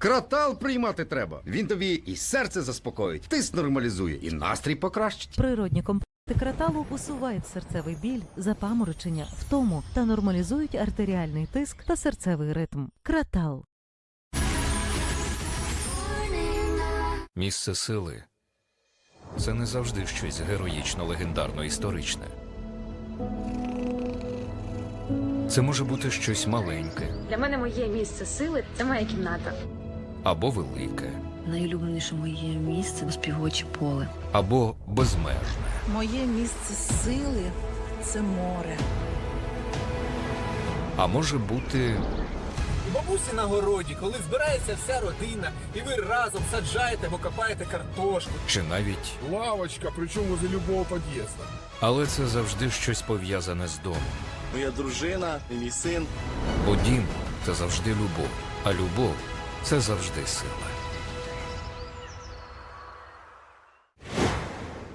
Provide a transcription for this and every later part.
Кратал приймати треба. Він тобі і серце заспокоїть, тиск нормалізує, і настрій покращить. Природні комплекти краталу усувають серцевий біль, запаморочення, втому та нормалізують артеріальний тиск та серцевий ритм. Кратал. Місце сили це не завжди щось героїчно легендарно історичне. Це може бути щось маленьке Для мене моє місце сили це моя кімната. Або велике, Найулюбленіше моє місце співоче поле. або безмежне. Моє місце сили це море. А може бути бабусі на городі, коли збирається вся родина, і ви разом саджаєте або копаєте картошку. чи навіть, Лавочка, причем возле любого подъезда. але це завжди щось пов'язане з домом. Моя дружина і мій син. Бо дім це завжди любов, а любов це завжди сила.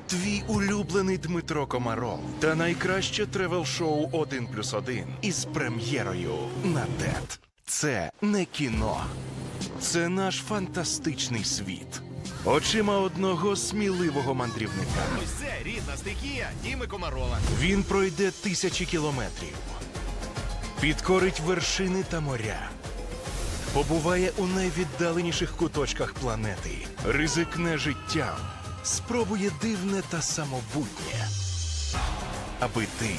Твій улюблений Дмитро Комаров та найкраще тревел-шоу «1 плюс 1» із прем'єрою на ТЕТ. Це не кіно, це наш фантастичний світ. Очима одного сміливого мандрівника. Ось це рідна стихія Діми Комарова. Він пройде тисячі кілометрів, підкорить вершини та моря, побуває у найвіддаленіших куточках планети, ризикне життям, спробує дивне та самобутнє. Аби ти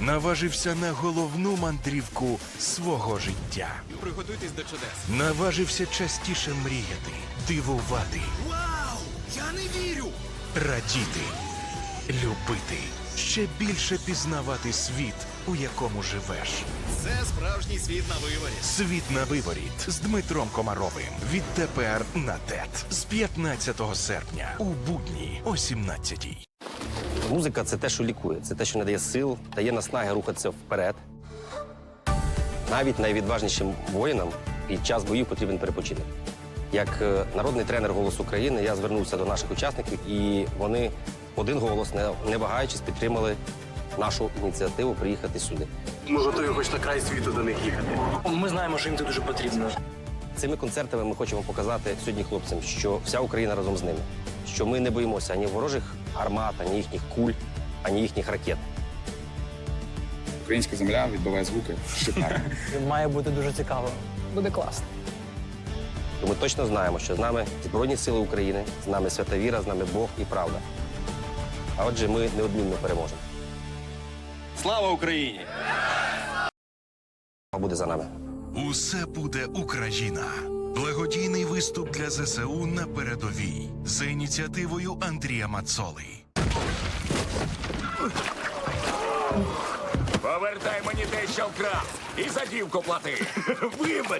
наважився на головну мандрівку свого життя, Приготуйтесь до чудес. наважився частіше мріяти, дивувати, Вау! Я не вірю! радіти, любити, ще більше пізнавати світ, у якому живеш. Це справжній світ на виворі. Світ на виворіт з Дмитром Комаровим. Відтепер на ТЕТ з 15 серпня у будні о 17 Музика це те, що лікує, це те, що надає сил, дає наснаги рухатися вперед. Навіть найвідважнішим воїнам під час боїв потрібен перепочинок. Як е, народний тренер «Голос України» я звернувся до наших учасників, і вони один голос, не вагаючись, підтримали нашу ініціативу приїхати сюди. Ми готові хоч на край світу до них їхати. Ми знаємо, що їм це дуже потрібно. Цими концертами ми хочемо показати сьогодні хлопцям, що вся Україна разом з ними, що ми не боїмося ані ворожих гармат, ані їхніх куль, ані їхніх ракет. Українська земля відбиває звуки. Шикарно. Має бути дуже цікаво. Буде класно. Ми точно знаємо, що з нами Збройні Сили України, з нами свята віра, з нами Бог і правда. А отже, ми неодмінно переможемо. Слава Україні! Буде за нами. Усе буде Україна. Благодійний виступ для ЗСУ на передовій за ініціативою Андрія Мацоли. Повертай мені те, що вкрав, і за дівку плати. Вибач!